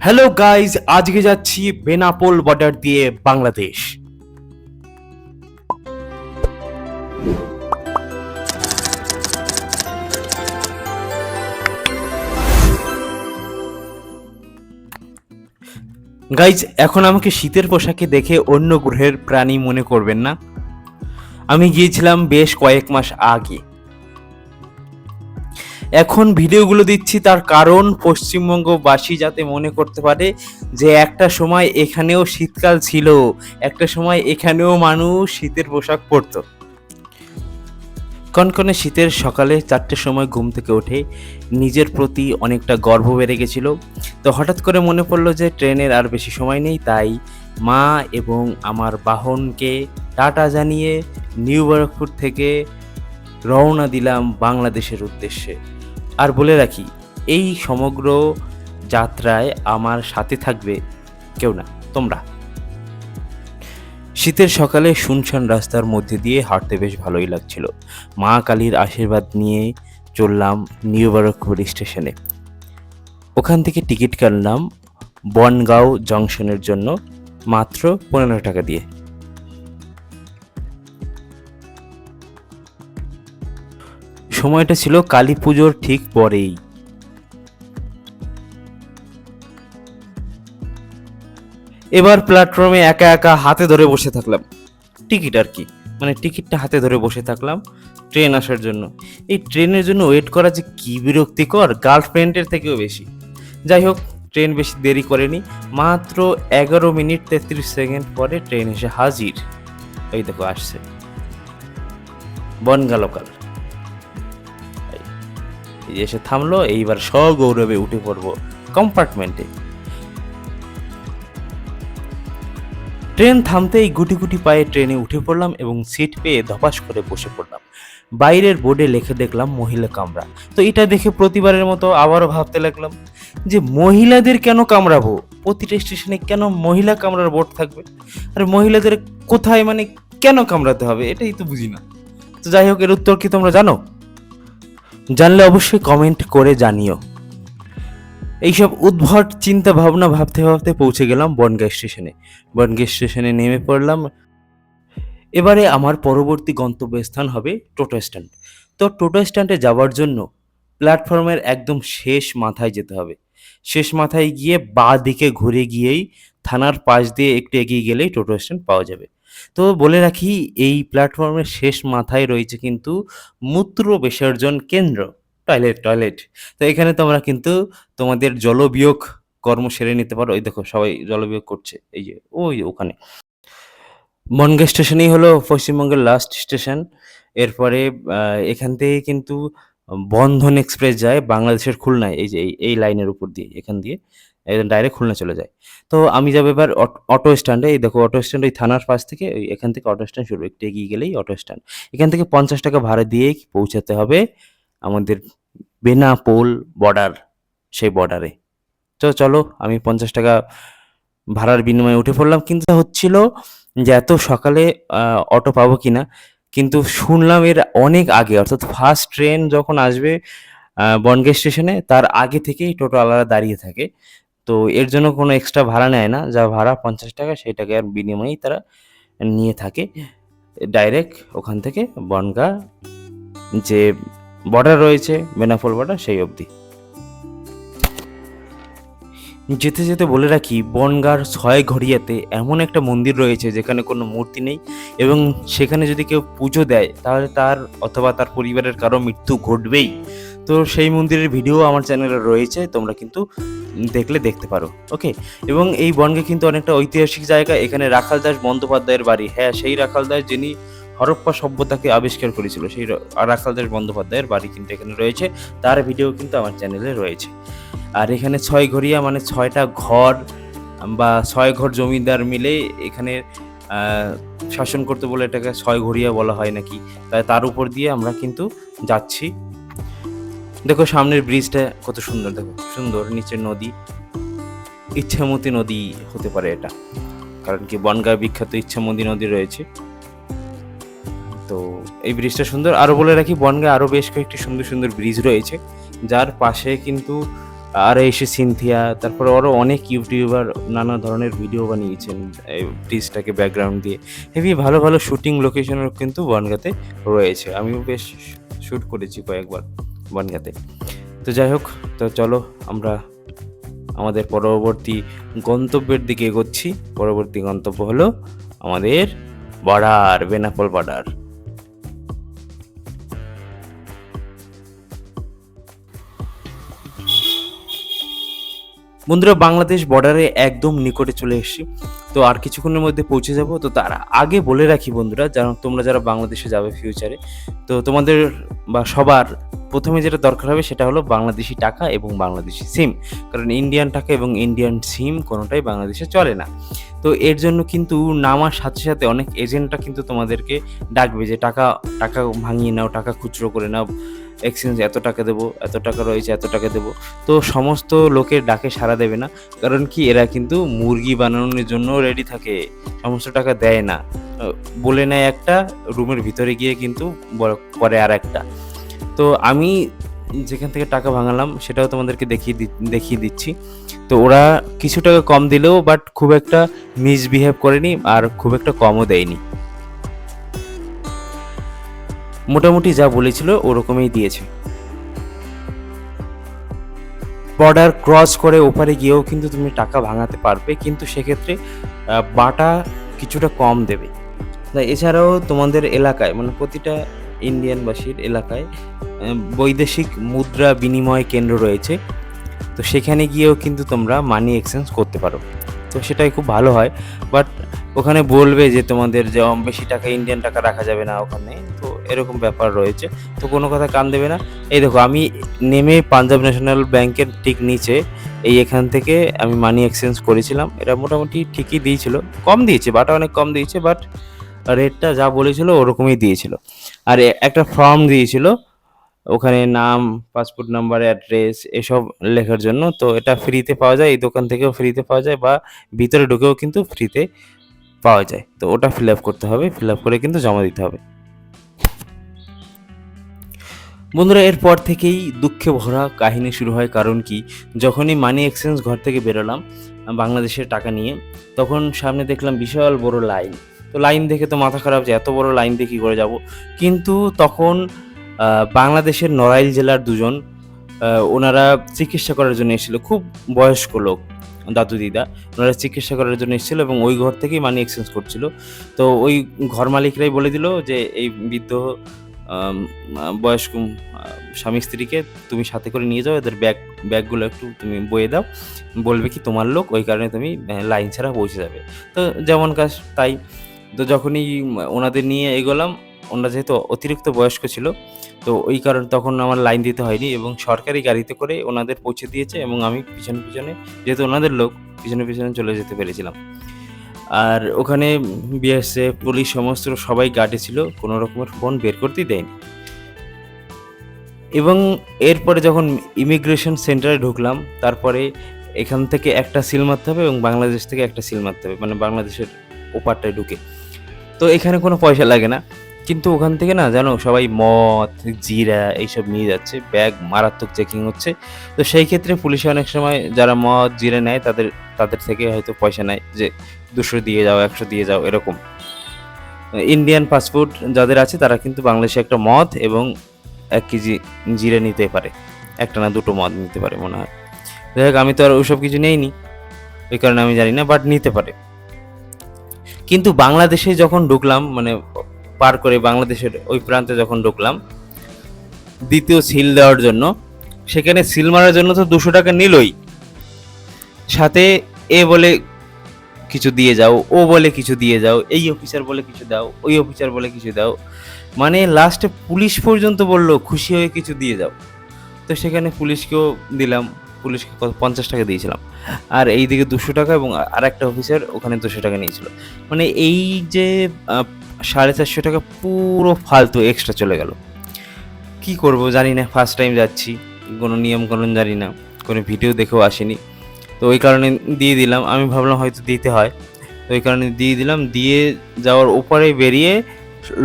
Hello guys আজকে যাচ্ছি Benapole border দিয়ে বাংলাদেশ। গাইজ এখন আমাকে শীতের পোশাকে দেখে অন্য গ্রহের প্রাণী মনে করবেন না। আমি গিয়েছিলাম বেশ কয়েক মাস আগে। এখন ভিডিওগুলো দিচ্ছি তার কারণ পশ্চিমবঙ্গবাসী যাতে মনে করতে পারে যে একটা সময় এখানেও শীতকাল ছিল, একটা সময় এখানেও মানুষ শীতের পোশাক পরতো। কনকনে শীতের সকালে চারটের সময় ঘুম থেকে উঠে নিজের প্রতি অনেকটা গর্ব বেড়ে গেছিল। তো হঠাৎ করে মনে পড়ল যে ট্রেনের আর বেশি সময় নেই, তাই মা এবং আমার বাহনকে টাটা জানিয়ে নিউ ব্যারাকপুর থেকে রওনা দিলাম বাংলাদেশের উদ্দেশ্যে। আর বলে রাখি, এই সমগ্র যাত্রায় আমার সাথে থাকবে কেউ না, তোমরা। শীতের সকালে শুনশান রাস্তার মধ্যে দিয়ে হাঁটতে বেশ ভালোই লাগছিল। মা কালীর আশীর্বাদ নিয়ে চললাম নিউ ব্যারাকপুর স্টেশনে। ওখান থেকে টিকিট কাটলাম বনগাঁও জংশনের জন্য মাত্র পনেরো টাকা দিয়ে। সময়টা ছিল কালী পুজোর ঠিক পরেই। এবার প্ল্যাটফর্মে একা একা হাতে ধরে বসে থাকলাম। টিকিট আর কি মানে টিকিটটা হাতে ধরে বসে থাকলাম ট্রেন আসার জন্য। এই ট্রেনের জন্য ওয়েট করা যে কি বিরক্তিকর গার্লফ্রেন্ডের থেকেও বেশি। যাই হোক ট্রেন বেশি দেরি করেনি, মাত্র এগারো মিনিট তেত্রিশ সেকেন্ড পরে ট্রেন এসে হাজির। এই দেখো, আসছে। বনগা লোকাল এই এসে থামলো, এইবার সগৌরবে উঠে পড়ব কম্পার্টমেন্টে। ট্রেন থামতেই গুটি গুটি পায়ে ট্রেনে উঠে পড়লাম এবং সিট পেয়ে ধপাস করে বসে পড়লাম। বাইরের বোর্ডে লেখে দেখলাম মহিলা কামরা। তো এটা দেখে প্রতিবারের মতো আবারও ভাবতে লাগলাম যে মহিলাদের কেন কামড়াবো? প্রতিটা স্টেশনে কেন মহিলা কামড়ার বোর্ড থাকবে? আর মহিলাদের কোথায় মানে কেন কামড়াতে হবে? এটাই তো বুঝি না। তো যাই হোক, এর উত্তর কি তোমরা জানো? জানলে অবশ্যই কমেন্ট করে জানিও। এইসব উদ্ভট চিন্তা ভাবনা ভাবতে ভাবতে পৌঁছে গেলাম বনগাঁ স্টেশনে। বনগাঁ স্টেশনে নেমে পড়লাম। এবারে আমার পরবর্তী গন্তব্যস্থান হবে টোটো স্ট্যান্ড। তো টোটো স্ট্যান্ডে যাওয়ার জন্য প্ল্যাটফর্মের একদম শেষ মাথায় যেতে হবে। শেষ মাথায় গিয়ে বা দিকে ঘুরে গিয়েই থানার পাশ দিয়ে একটু এগিয়ে গেলেই টোটো স্ট্যান্ড পাওয়া যাবে। তো বলে রাখি, এই প্ল্যাটফর্মের শেষ মাথায় রয়েছে কিন্তু মূত্র বিসর্জন কেন্দ্র টয়লেট টয়লেট তো এখানে তোমরা কিন্তু তোমাদের জলবিয়োগ কর্ম সেরে নিতে পারো। ওই দেখো, সবাই জলবিয়োগ করছে, এই যে, ওই ওখানে। বনগাঁ স্টেশনই হলো পশ্চিমবঙ্গের লাস্ট স্টেশন এরপরে এখান থেকে কিন্তু বন্ধন এক্সপ্রেস যায় বাংলাদেশের খুলনায়, এই যে এই- লাইনের উপর দিয়ে, এখান দিয়ে, একদম ডাইরেক্ট খুলনা চলে যায়। তো আমি যাব এবার অট- স্ট্যান্ডে, এই দেখো অটো স্ট্যান্ড ওই থানার পাশ থেকে, ওই এখান থেকে অটো স্ট্যান্ড শুরু, একটু এগিয়ে গেলেই অটো স্ট্যান্ড। এখান থেকে পঞ্চাশ টাকা ভাড়া দিয়ে পৌঁছাতে হবে আমাদের বেনাপোল বর্ডার সেই বর্ডারে তো চলো, আমি পঞ্চাশ টাকা ভাড়ার বিনিময়ে উঠে পড়লাম। কিন্তু হচ্ছিল যে এত সকালে অটো পাবো কিনা কিন্তু শুনলাম এর অনেক আগে, অর্থাৎ ফার্স্ট ট্রেন যখন আসবে বনগাঁ স্টেশনে তার আগে থেকেই টোটো আলাদা দাঁড়িয়ে থাকে। তো এর জন্য কোনো এক্সট্রা ভাড়া নেয় না। যা ভাড়া পঞ্চাশ টাকা সেই টাকার বিনিময়েই তারা নিয়ে থাকে। ডাইরেক্ট ওখান থেকে বনগাঁ যে বর্ডার রয়েছে বেনাফল বর্ডার সেই অবধি। যেতে যেতে বলে রাখি, বনগাঁর ছয় ঘড়িয়াতে এমন একটা মন্দির রয়েছে যেখানে কোনো মূর্তি নেই এবং সেখানে যদি কেউ পুজো দেয়, তাহলে তার অথবা তার পরিবারের কারও মৃত্যু ঘটবেই। তো সেই মন্দিরের ভিডিও আমার চ্যানেলে রয়েছে, তোমরা কিন্তু দেখলে দেখতে পারো, ওকে? এবং এই বনগে কিন্তু অনেকটা ঐতিহাসিক জায়গা, এখানে রাখাল দাস বন্দ্যোপাধ্যায়ের বাড়ি। হ্যাঁ সেই রাখাল দাস যিনি হরপ্পা সভ্যতাকে আবিষ্কার করেছিল। সেই র- রাখাল দাস বন্দ্যোপাধ্যায়ের বাড়ি কিন্তু এখানে রয়েছে। তার ভিডিও কিন্তু আমার চ্যানেলে রয়েছে। আর এখানে ছয় ঘরিয়া মানে ছয়টা ঘর বা ছয় ঘর জমিদার মিলে এখানে শাসন করতে বলে এটাকে ছয় ঘরিয়া বলা হয় নাকি, তাই তার উপর দিয়ে আমরা কিন্তু যাচ্ছি। দেখো সামনের ব্রিজটা কত সুন্দর, দেখো সুন্দর নিচে নদী। ইচ্ছামতি নদী হতে পারে এটা, কারণ কি বনগাঁ বিখ্যাত ইচ্ছামতি নদী রয়েছে। এই ব্রিজটা সুন্দর। আরও বলে রাখি, বনগাঁ আরও বেশ কয়েকটি সুন্দর সুন্দর ব্রিজ রয়েছে, যার পাশে কিন্তু আর এসে সিনথিয়া, তারপরে আরও অনেক ইউটিউবার নানা ধরনের ভিডিও বানিয়েছেন এই ব্রিজটাকে ব্যাকগ্রাউন্ড দিয়ে। হেভি ভালো ভালো শুটিং লোকেশনও কিন্তু বনগাতে রয়েছে। আমিও বেশ শ্যুট করেছি কয়েকবার বনগাতে। তো যাই হোক, তো চলো আমরা আমাদের পরবর্তী গন্তব্যের দিকে এগোচ্ছি। পরবর্তী গন্তব্য হলো আমাদের বর্ডার, বেনাপোল বর্ডার। বন্ধুরা, বাংলাদেশ বর্ডারে একদম নিকটে চলে এসেছি। তো আর কিছুক্ষণের মধ্যে পৌঁছে যাব। তো তার আগে বলে রাখি বন্ধুরা, যারা, তোমরা যারা বাংলাদেশে যাবে ফিউচারে তো তোমাদের বা সবার প্রথমে যেটা দরকার হবে সেটা হলো বাংলাদেশি টাকা এবং বাংলাদেশি সিম কারণ ইন্ডিয়ান টাকা এবং ইন্ডিয়ান সিম কোনোটাই বাংলাদেশে চলে না। তো এর জন্য কিন্তু নামার সাথে সাথে অনেক এজেন্টরা কিন্তু তোমাদেরকে ডাকবে যে, টাকা টাকা ভাঙিয়ে নাও, টাকা খুচরো করে নাও। এক্সচেঞ্জ এত টাকা দেবো, এত টাকা রয়েছে, এত টাকা দেবো। তো সমস্ত লোকের ডাকে সাড়া দেবে না। কারণ কি, এরা কিন্তু মুরগি বানানোর জন্য রেডি থাকে। সমস্ত টাকা দেয় না। বলে নেয় একটা, রুমের ভিতরে গিয়ে কিন্তু করে আর একটা। তো আমি যেখান থেকে টাকা ভাঙালাম, সেটাও তোমাদেরকে দেখিয়ে দেখিয়ে দিচ্ছি। তো ওরা কিছু টাকা কম দিলেও বাট খুব একটা মিসবিহেভ করেনি আর খুব একটা কমও দেয়নি। মোটামুটি যা বলেছিল ওরকমই দিয়েছে। বর্ডার ক্রস করে ওপারে গিয়েও কিন্তু তুমি টাকা ভাঙাতে পারবে, কিন্তু সেক্ষেত্রে বাটা কিছুটা কম দেবে। এছাড়াও তোমাদের এলাকায় মানে প্রতিটা ইন্ডিয়ানবাসীর এলাকায় বৈদেশিক মুদ্রা বিনিময় কেন্দ্র রয়েছে। তো সেখানে গিয়েও কিন্তু তোমরা মানি এক্সচেঞ্জ করতে পারো। তো সেটাই খুব ভালো হয়। বাট ওখানে বলবে যে তোমাদের যে বেশি টাকা ইন্ডিয়ান টাকা রাখা যাবে না ওখানে, তো এরকম ব্যাপার রয়েছে। তো কোনো কথা কান দেবে না। এই দেখো, আমি নেমে পাঞ্জাব ন্যাশনাল ব্যাংকের ঠিক নিচে এই এখান থেকে আমি মানি এক্সচেঞ্জ করেছিলাম। এটা মোটামুটি ঠিকই দিয়েছিল। কম দিয়েছে, বাটা অনেক কম দিয়েছে বাট রেটটা যা বলেছিল ওরকমই দিয়েছিল। আর একটা ফর্ম দিয়েছিল ওখানে নাম পাসপোর্ট নাম্বার অ্যাড্রেস এসব লেখার জন্য। তো এটা ফ্রিতে পাওয়া যায়, এই দোকান থেকেও ফ্রিতে পাওয়া যায় বা ভিতরে ঢুকেও কিন্তু ফ্রিতে পাওয়া যায়। তো ওটা ফিল আপ করতে হবে ফিল আপ করে কিন্তু জমা দিতে হবে। বন্ধুরা, এরপর থেকেই দুঃখে ভরা কাহিনী শুরু হয় কারণ কি? যখনই মানি এক্সচেঞ্জ ঘর থেকে বেরোলাম, বাংলাদেশের টাকা নিয়ে, তখন সামনে দেখলাম বিশাল বড় লাইন তো লাইন দেখে তো মাথা খারাপ যে এত বড় লাইন দিয়ে কী করে যাব? কিন্তু তখন বাংলাদেশের নড়াইল জেলার দুজন ওনারা চিকিৎসা করার জন্য এসেছিল। খুব বয়স্ক লোক, দাদু দিদা। ওনারা চিকিৎসা করার জন্য এসেছিল এবং ওই ঘর থেকেই মানি এক্সচেঞ্জ করছিল। তো ওই ঘর মালিকরাই বলে দিল যে, এই বৃদ্ধ বয়স্ক স্বামী স্ত্রীকে তুমি সাথে করে নিয়ে যাও, এদের ব্যাগ, ব্যাগগুলো একটু তুমি বয়ে দাও। বলবে কি তোমার লোক, ওই কারণে তুমি লাইন ছাড়া পৌঁছে যাবে। তো যেমন কাজ, তাই। তো যখনই ওনাদের নিয়ে এগোলাম ওনারা যেহেতু অতিরিক্ত বয়স্ক ছিল, তো ওই কারণে তখন আমার লাইন দিতে হয়নি এবং সরকারি গাড়িতে করে ওনাদের পৌঁছে দিয়েছে এবং আমি পিছনে পিছনে, যেহেতু ওনাদের লোক, পিছনে পিছনে চলে যেতে পেরেছিলাম। আর ওখানে বিএসএফ, পুলিশ সমস্ত সবাই গার্ডে ছিল, কোনো রকমের ফোন বের করতেই দেয়নি। এবং এরপরে যখন ইমিগ্রেশন সেন্টারে ঢুকলাম, তারপরে এখান থেকে একটা সিল মারতে হবে এবং বাংলাদেশ থেকে একটা সিল মারতে হবে মানে বাংলাদেশের ওপারটায় ঢুকে। তো এখানে কোনো পয়সা লাগে না। কিন্তু ওখান থেকে না, জানো, সবাই মদ, জিরা এইসব নিয়ে যাচ্ছে, ব্যাগ মারাত্মক চেকিং হচ্ছে। তো সেই ক্ষেত্রে পুলিশে অনেক সময় যারা মদ, জিরে নেয়, তাদের তাদের থেকে হয়তো পয়সা নেয় যে দুশো দিয়ে যাও, একশো দিয়ে যাও, এরকম। ইন্ডিয়ান পাসপোর্ট যাদের আছে, তারা কিন্তু বাংলাদেশে একটা মদ এবং এক কেজি জিরে নিতে পারে। একটা না দুটো মদ নিতে পারে, মনে হয়। যাই হোক, আমি তো আর ওইসব কিছু নেইনি ওই কারণে আমি জানি না বাট নিতে পারে। কিন্তু বাংলাদেশে যখন ঢুকলাম মানে পার করে বাংলাদেশের ওই প্রান্তে যখন ঢুকলাম, দ্বিতীয় সিল দেওয়ার জন্য, সেখানে সিল মারার জন্য তো দুশো টাকা নিলই। সাথে এ বলে কিছু দিয়ে যাও, ও বলে কিছু দিয়ে যাও, এই অফিসার বলে কিছু দাও, ওই অফিসার বলে কিছু দাও। মানে লাস্টে পুলিশ পর্যন্ত বলল, খুশি হয়ে কিছু দিয়ে যাও। তো সেখানে পুলিশকেও দিলাম, পুলিশকে পঞ্চাশ টাকা দিয়েছিলাম। আর এই দিকে দুশো টাকা এবং আর একটা অফিসার ওখানে দুশো টাকা নিয়েছিল। মানে এই যে সাড়ে চারশো টাকা পুরো ফালতু এক্সট্রা চলে গেল। কি করব জানি না ফার্স্ট টাইম যাচ্ছি, কোনো নিয়ম কানুন জানি না, কোনো ভিডিও দেখেও আসেনি। তো ওই কারণে দিয়ে দিলাম, আমি ভাবলাম হয়তো দিতে হয়। ওই কারণে দিয়ে দিলাম, দিয়ে যাওয়ার উপরে বেরিয়ে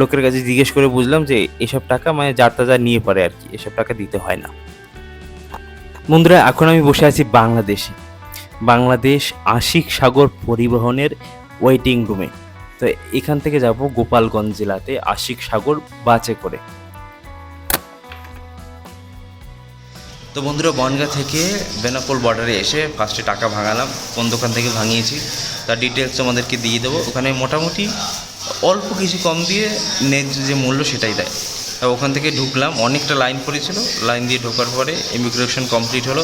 লোকের কাছে জিজ্ঞেস করে বুঝলাম যে এসব টাকা মানে যার তা যা নিয়ে পারে আর কি, এসব টাকা দিতে হয় না। বন্ধুরা, এখন আমি বসে আছি বাংলাদেশে। বাংলাদেশ আশিক সাগর পরিবহনের ওয়েটিং রুমে তো এখান থেকে যাব গোপালগঞ্জ জেলাতে আশিক সাগর বাসে করে। তো বন্ধুরা, বনগা থেকে বেনাপোল বর্ডারে এসে ফার্স্টে টাকা ভাঙালাম, কোন দোকান থেকে ভাঙিয়েছি, তার ডিটেলস আমাদেরকে দিয়ে দেবো। ওখানে মোটামুটি অল্প কিছু কম দিয়ে ন্যায্য যে মূল্য সেটাই দেয়। তা ওখান থেকে ঢুকলাম, অনেকটা লাইন পড়েছিল। লাইন দিয়ে ঢোকার পরে ইমিগ্রেশন কমপ্লিট হলো।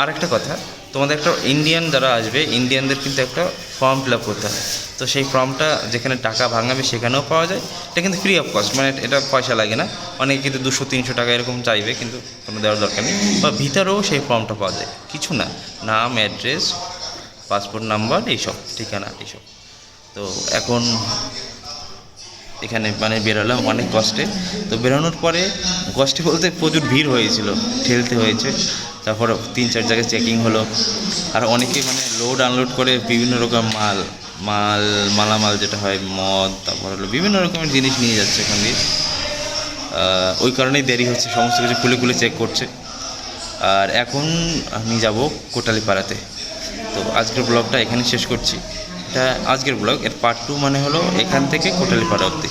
আর একটা কথা তোমাদের একটা ইন্ডিয়ান যারা আসবে ইন্ডিয়ানদের কিন্তু একটা ফর্ম ফিল আপ করতে হয় তো সেই ফর্মটা যেখানে টাকা ভাঙাবে সেখানেও পাওয়া যায়। এটা কিন্তু ফ্রি অফ কস্ট মানে এটা পয়সা লাগে না। অনেকে কিন্তু দুশো, তিনশো টাকা এরকম চাইবে, কিন্তু কোনো দেওয়ার দরকার নেই। বা ভিতরেও সেই ফর্মটা পাওয়া যায়। কিছু না। নাম অ্যাড্রেস পাসপোর্ট নাম্বার এইসব, ঠিকানা, এইসব। তো এখন এখানে মানে বেরোলাম অনেক কষ্টে। তো বেরোনোর পরে কষ্টে বলতে প্রচুর ভিড় হয়েছিল, ঠেলতে হয়েছে। তারপর তিন চার জায়গায় চেকিং হলো। আর অনেকে মানে লোড আনলোড করে বিভিন্ন রকম মাল মাল, মালামাল যেটা হয়, মদ, তারপর হলো বিভিন্ন রকমের জিনিস নিয়ে যাচ্ছে এখান দিয়ে। ওই কারণেই দেরি হচ্ছে, সমস্ত কিছু খুলে খুলে চেক করছে। আর এখন আমি যাব কোটালিপাড়াতে। তো আজকের ব্লগটা এখানে শেষ করছি। এটা আজকের ব্লগ এর পার্ট টু মানে হলো এখান থেকে কোটালিপাড়া অবধি।